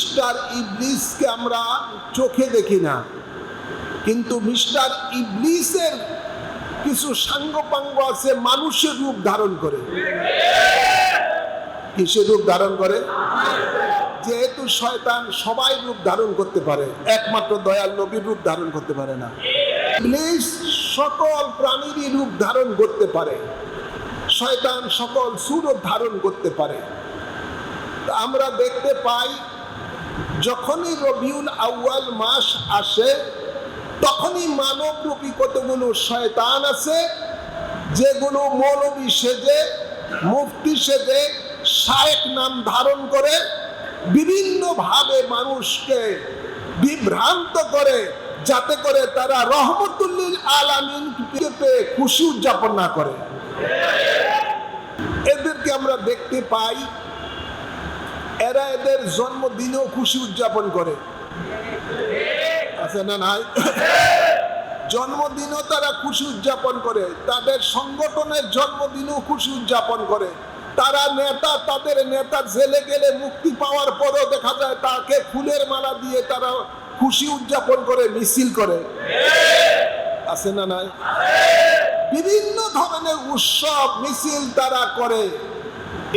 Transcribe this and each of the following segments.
Mister ইবলিসকে আমরা চোখে দেখি না। কিন্তু মিস্টার ইবলিসের কিছু সাঙ্গপাঙ্গ আছে, মানুষের রূপ ধারণ করে। কিসের রূপ ধারণ করে? যেহেতু শয়তান সবাই রূপ ধারণ করতে পারে, একমাত্র দয়াল নবীর রূপ ধারণ করতে পারে না। ইবলিস সকল প্রাণীরই রূপ ধারণ করতে পারে। শয়তান সকল সুরত ধারণ করতে পারে। আমরা দেখতে পাই যখনই রবিউল আউয়াল মাস আসে, তখনই মানব মানবরূপী কতগুলো শয়তান আছে, যেগুলো মৌলবী সেজে, মুফতি সেজে শায়েক নাম ধারণ করে, বিভিন্নভাবে মানুষকে বিভ্রান্ত করে, যাতে করে তারা রহমতুল্লিল আলামিন পেয়ে খুশি উদযাপন না করে। এদেরকে আমরা দেখতে পাই এরা এদের জন্মদিনেও খুশি উদযাপন করে। আছে না নাই? জন্মদিনও তারা খুশি উদযাপন করে। তাদের সংগঠনের জন্মদিনও খুশি উদযাপন করে। তারা নেতা, তাদের নেতা জেলে গেলে মুক্তি পাওয়ার পরও দেখা যায় তাকে ফুলের মালা দিয়ে তারা খুশি উদযাপন করে, মিছিল করে। আছে না নাই? বিভিন্ন ধরনের উৎসব, মিছিল তারা করে।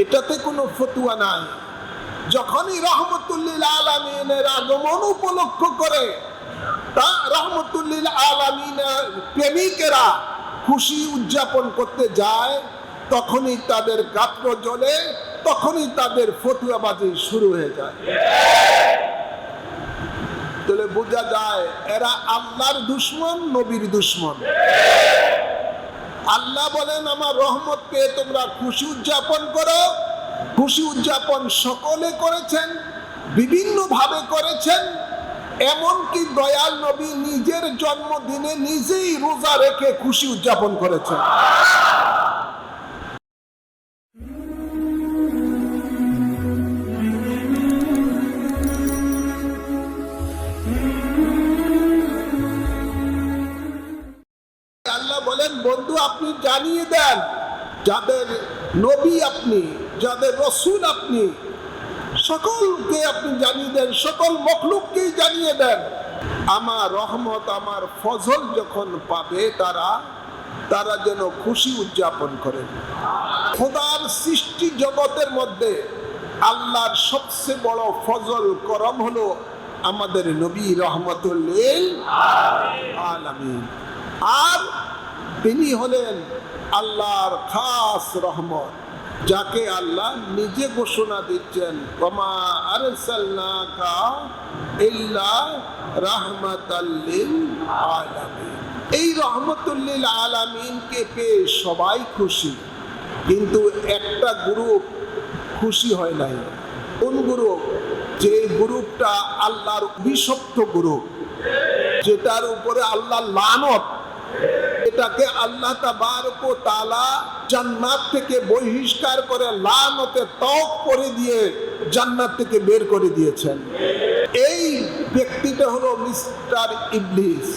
এটাতে কোনো ফতুয়া নাই। যখনই রহমতুল্লিল আলমিনের আগমন উপলক্ষ করে, তা রহমতুল্লিল আলমিনের প্রেমিকেরা খুশি উদযাপন করতে যায়, তখনই তাদের গাত্র জ্বলে, তখনই তাদের ফতুয়াবাজি শুরু হয়ে যায়। তাহলে বোঝা যায়, এরা আল্লাহর দুশ্মন, নবীর দুশ্মন। আল্লাহ বলেন, আমার রহমত পেয়ে তোমরা খুশি উদযাপন করো খুশি উদযাপন সকলে করেছেন বিভিন্ন ভাবে করেছেন, এমনকি দয়াল নবী নিজের জন্মদিনে নিজেই রোজা রেখে খুশি উদযাপন করেছেন। আল্লাহ বলেন, বন্ধু, আপনি জানিয়ে দেন, যাদের নবী আপনি যাদের রসুল আপনি, সকলকে আপনি জানিয়ে দেন, সকল মখলুককেই জানিয়ে দেন, আমার রহমত, আমার ফজল যখন পাবে তারা তারা যেন খুশি উদযাপন করে। খোদার সৃষ্টি জগতের মধ্যে আল্লাহর সবচেয়ে বড় ফজল, করম হলো আমাদের নবী রহমতুল্লিল আর তিনি হলেন আল্লাহর খাস রহমত। যাকে আল্লাহ নিজে ঘোষণা দিচ্ছেন আলামিন। এই রহমতুল্লিল আলামিনকে পেয়ে সবাই খুশি, কিন্তু একটা গ্রুপ খুশি হয় নাই। কোন গ্রুপ? যে গ্রুপটা আল্লাহর অভিশপ্ত গ্রুপ, যেটার উপরে আল্লাহ লানত এটাকে আল্লাহ তাআলা জান্নাত থেকে বহিষ্কার করে লানতে তক করে দিয়ে জান্নাত থেকে বের করে দিয়েছেন। এই ব্যক্তিটা হলো মিস্টার ইবলিস।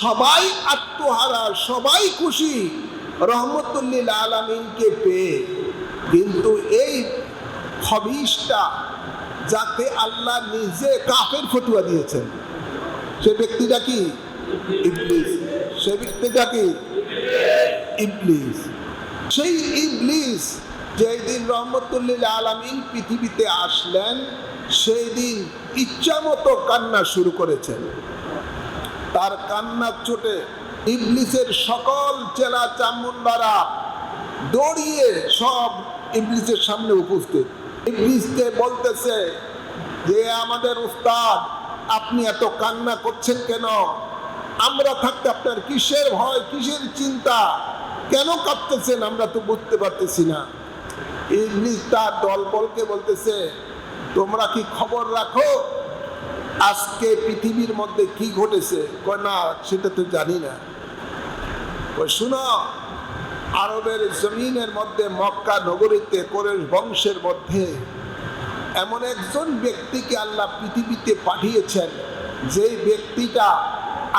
সবাই আত্মহারা, সবাই খুশি, রহমতুল্লিল আলমিনকে পেয়ে। কিন্তু এই খবিসটা যাতে আল্লাহ নিজে কাফের ফটুয়া দিয়েছেন, সে ব্যক্তিটা কি? ইবলিস। সে ব্যক্তিটা কি? ইবলিস। সেই ইবলিস যেই দিন রহমতুল্লিল আলমিন পৃথিবীতে আসলেন, সেই দিন ইচ্ছা মতো কান্না শুরু করেছেন। তার কান্নার চোটে ইবলিসের সকল চেলা চামুন্ডারা দৌড়িয়ে সব ইবলিসের সামনে উপস্থিত। ইবলিসকে বলতেছে, যে আমাদের উস্তাদ, আপনি এত কান্না করছেন কেন? আমরা থাকতে আপনার কিসের ভয়, কিসের চিন্তা? কেন কাঁদতেছেন? আমরা তো বুঝতে পারতেছি না। ইবলিস তার দলবলকে বলতেছে, তোমরা কি খবর রাখো? আজকে পৃথিবীর মধ্যে কি ঘটেছে? না, সেটা তো জানি না। শুনো, আরবের জমিনের মধ্যে মক্কা নগরীতে কোরেশ বংশের মধ্যে এমন একজন ব্যক্তিকে আল্লাহ পৃথিবীতে পাঠিয়েছেন যে ব্যক্তিটা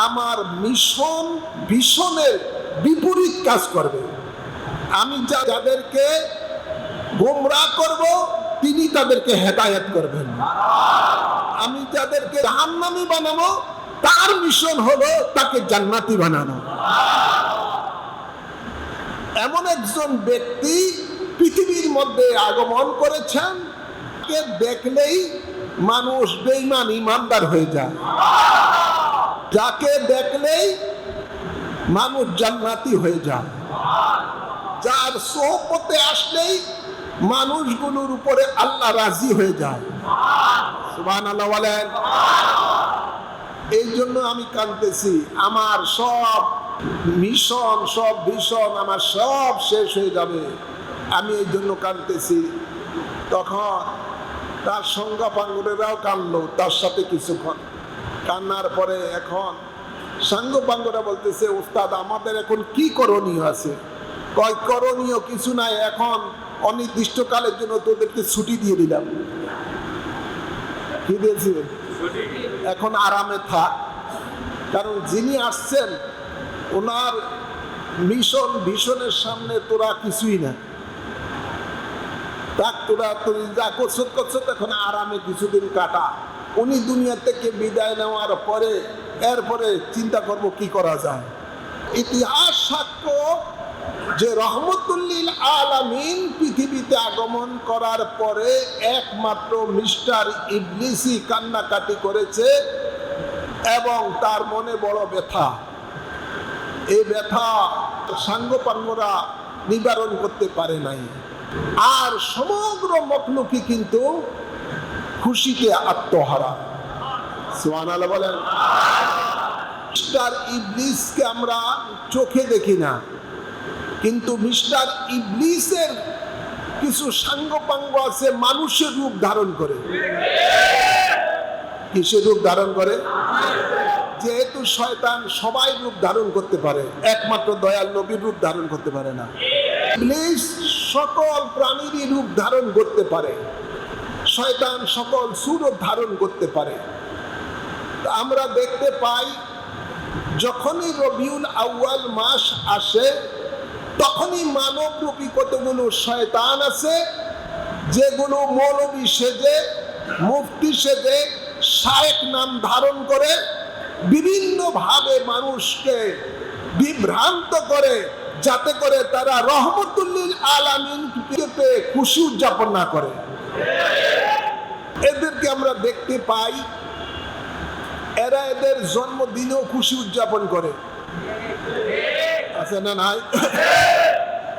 আমার মিশন ভীষণের বিপরীত কাজ করবে। আমি যা যাদেরকে গোমরা করব, তিনি তাদেরকে হেদায়েত করবেন। আমি যাদেরকে জাহান্নামী বানাবো, তার মিশন হলো তাকে জান্নাতি বানানো। এমন একজন ব্যক্তি পৃথিবীর মধ্যে আগমন করেছেন দেখলেই মানুষ বেঈমান ইমানদার হয়ে যায়। যাকে দেখলেই মানুষ জান্নাতি হয়ে যায়। যার সোহপতে আসলেই মানুষগুলোর উপরে আল্লাহ রাজি হয়ে যায়। বলেন। এই জন্য আমি কাঁদতেছি, আমার সব মিশন, সব ভীষণ আমার সব শেষ হয়ে যাবে। আমি এই জন্য কাঁদতেছি। তখন তার সঙ্গাপাঙ্গরেরাও কানলো তার সাথে কিছুক্ষণ। কান্নার পরে এখন সাঙ্গপাঙ্গরা বলতেছে ওস্তাদ আমাদের এখন কি করণীয় আছে? কয় করণীয় কিছু নাই এখন অনির্দিষ্টকালের জন্য তোদেরকে ছুটি দিয়ে দিলাম। কি দিয়েছি? এখন আরামে থাক। কারণ যিনি আসছেন ওনার মিশন ভীষণের সামনে তোরা কিছুই না। তাক তোরা তুই যা করছ করছ এখন আরামে কিছুদিন কাটা। উনি দুনিয়া থেকে বিদায় নেওয়ার পরে, এরপরে চিন্তা করব কি করা যায়। ইতিহাস সাক্ষ্য যে রহমতুল্লিল আলামিন পৃথিবীতে আগমন করার পরে একমাত্র মিস্টার ইবলিসি কান্নাকাটি করেছে এবং তার মনে বড় ব্যথা। এই ব্যথা সাঙ্গপাঙ্গরা নিবারণ করতে পারে নাই। আর সমগ্র মখলুকি কিন্তু খুশিতে আত্মহারা। সোহান বলেন, মিস্টার ইবলিসকে আমরা চোখে দেখি না, কিন্তু মিস্টার ইবলিসের কিছু সাঙ্গপাঙ্গ আছে মানুষের রূপ ধারণ করে। কিসের রূপ ধারণ করে? যেহেতু শয়তান সবাই রূপ ধারণ করতে পারে, একমাত্র দয়াল নবীর রূপ ধারণ করতে পারে না। ইবলিস সকল প্রাণীরই রূপ ধারণ করতে পারে। শয়তান সকল সুরূপ ধারণ করতে পারে। আমরা দেখতে পাই, যখনই রবিউল আউয়াল মাস আসে, তখনই মানব রূপী কতগুলো শয়তান আছে, যেগুলো মৌলবী সেজে, মুফতি সেজে শায়েক নাম ধারণ করে, বিভিন্নভাবে মানুষকে বিভ্রান্ত করে, যাতে করে তারা রহমতুল্লিল আলামিন খুশি উদযাপন না করে। এদেরকে আমরা দেখতে পাই। এরা এদের জন্মদিনেও খুশি উদযাপন করে। আছে না নাই?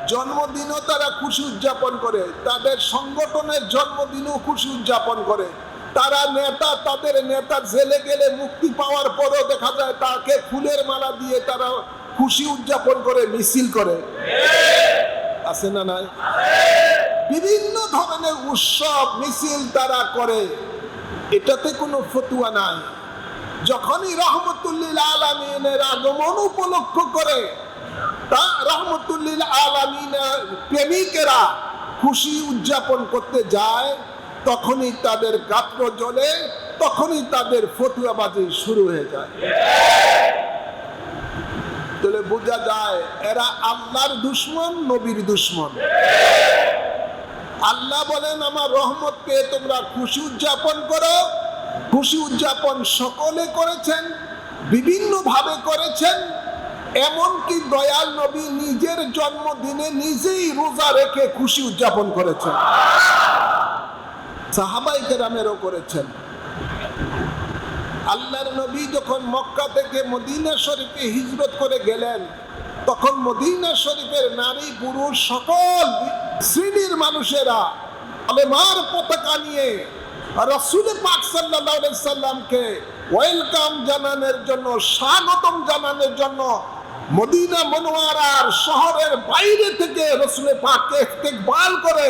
জন্মদিনও তারা খুশি উদযাপন করে। তাদের সংগঠনের জন্মদিনও খুশি উদযাপন করে। তারা নেতা, তাদের নেতা জেলে গেলে মুক্তি পাওয়ার পরও দেখা যায় তাকে ফুলের মালা দিয়ে তারা খুশি উদযাপন করে, মিছিল করে। আছে না নাই? বিভিন্ন ধরনের উৎসব, মিছিল তারা করে। এটাতে কোনো ফতুয়া নাই। যখনই রহমতুল্লিল আলমিনের আগমন উপলক্ষ করে, তা রহমতুল্লিল আলমিনের প্রেমিকেরা খুশি উদযাপন করতে যায়, তখনই তাদের গাত্র জ্বলে, তখনই তাদের ফতুয়াবাজি শুরু হয়ে যায়। তাহলে বোঝা যায়, এরা আল্লাহর দুশ্মন, নবীর দুশ্মন। আল্লাহ বলেন, আমার রহমত পেয়ে তোমরা খুশি উদযাপন করো। খুশি উদযাপন সকলে করেছেন বিভিন্ন ভাবে করেছেন। এমনকি দয়াল নবী নিজের জন্মদিনে নিজেই রোজা রেখে খুশি উদযাপন করেছেন। সাহাবাই কেরামেরও করেছেন। আল্লাহর নবী যখন মক্কা থেকে মদিনা শরীফে হিজরত করে গেলেন, তখন মদিনা শরীফের নারী পুরুষ সকল শ্রেণির মানুষেরা আলেমার পতাকা নিয়ে রসুল পাক সাল্লাহ সাল্লামকে ওয়েলকাম জানানোর জন্য, স্বাগতম জানানোর জন্য মদিনা মনোয়ারার শহরের বাইরে থেকে রসুল পাককে ইস্তেকবাল করে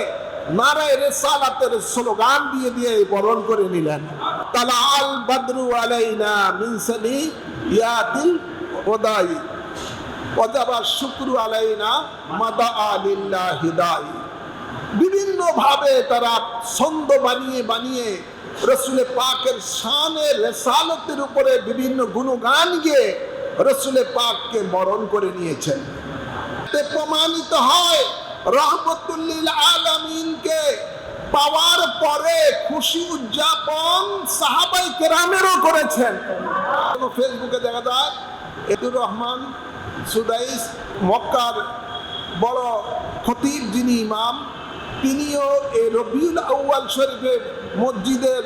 নারায় রেসালাতের স্লোগান দিয়ে দিয়ে বরণ করে নিলেন। তালা আল বদরু আলাইনা মিনসালি ইয়াতিল ওদাই ওজাবা শুক্রু আলাইনা মাদা আলিল্লাহ হিদাই বিভিন্ন ভাবে তারা ছন্দ বানিয়ে বানিয়ে রসুলে পাকের শানের রেসালতের উপরে বিভিন্ন গুণগান গিয়ে রসুলে পাককে মরণ করে নিয়েছেন। প্রমাণিত হয়, রহমতুল্লিল আলমিনকে পাওয়ার পরে খুশি উদযাপন সাহাবাই কেরামেরও করেছেন। ফেসবুকে দেখা যায় এদুর রহমান সুদাইস মক্কার বড় খতিব যিনি ইমাম, তিনিও এই রবিউল আউয়াল শরীফের মসজিদের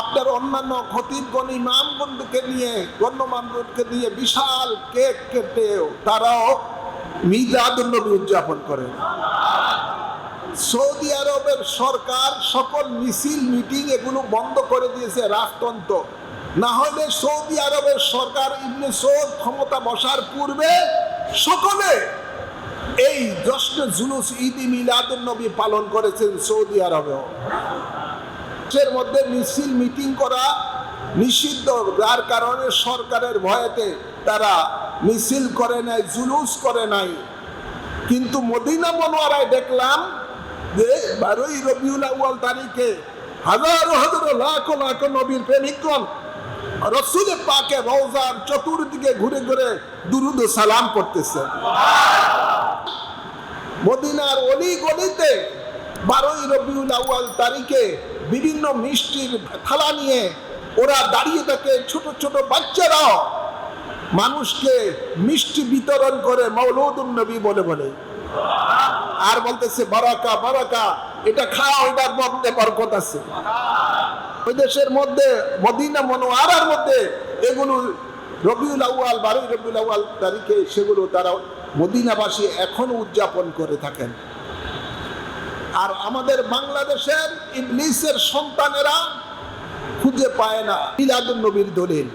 আপনার অন্যান্য খতিবগণ, ইমামগণকে নিয়ে গণ্যমানদেরকে নিয়ে বিশাল কেক কেটেও তারাও মিলাদুন্নবী উদযাপন করেন। সৌদি আরবের সরকার সকল মিছিল, মিটিং এগুলো বন্ধ করে দিয়েছে রাজতন্ত্র। না হলে সৌদি আরবের সরকার ইবনে সৌদ ক্ষমতা বসার পূর্বে সকলে এই জশ্নে জুলুস ঈদ মিলাদুন নবী পালন করেছেন সৌদি আরবেও এর মধ্যে মিছিল, মিটিং করা নিষিদ্ধ, যার কারণে সরকারের ভয়েতে তারা মিছিল করে নাই, জুলুস করে নাই। কিন্তু মদিনা মনোয়ারায় দেখলাম যে বারোই রবিউল আউয়াল তারিখে হাজারো হাজারো লাখো লাখো নবীর প্রেমিকগণ রসুলের পাকে রওজার চতুর্দিকে ঘুরে ঘুরে দুরুদ সালাম করতেছে মদিনার অলি গলিতে বারোই রবিউল আউয়াল তারিখে বিভিন্ন মিষ্টির থালা নিয়ে ওরা দাঁড়িয়ে থাকে ছোট ছোট বাচ্চারাও মানুষকে মিষ্টি বিতরণ করে মৌলুদুন নবী বলে বলে। আর বলতেছে, বারাকা বারাকা, এটা খাও, এটার মধ্যে বরকত আছে। ওই দেশের মধ্যে, মদিনা মনোয়ারার মধ্যে এগুলো রবিউল আউয়াল, বারোই রবিউল আউয়াল তারিখে সেগুলো তারা মদিনাবাসী এখনও উদযাপন করে থাকেন। আর আমাদের বাংলাদেশের ইবলিসের সন্তানেরা খুঁজে পায় না। মিলাদুন নবীর দলিল।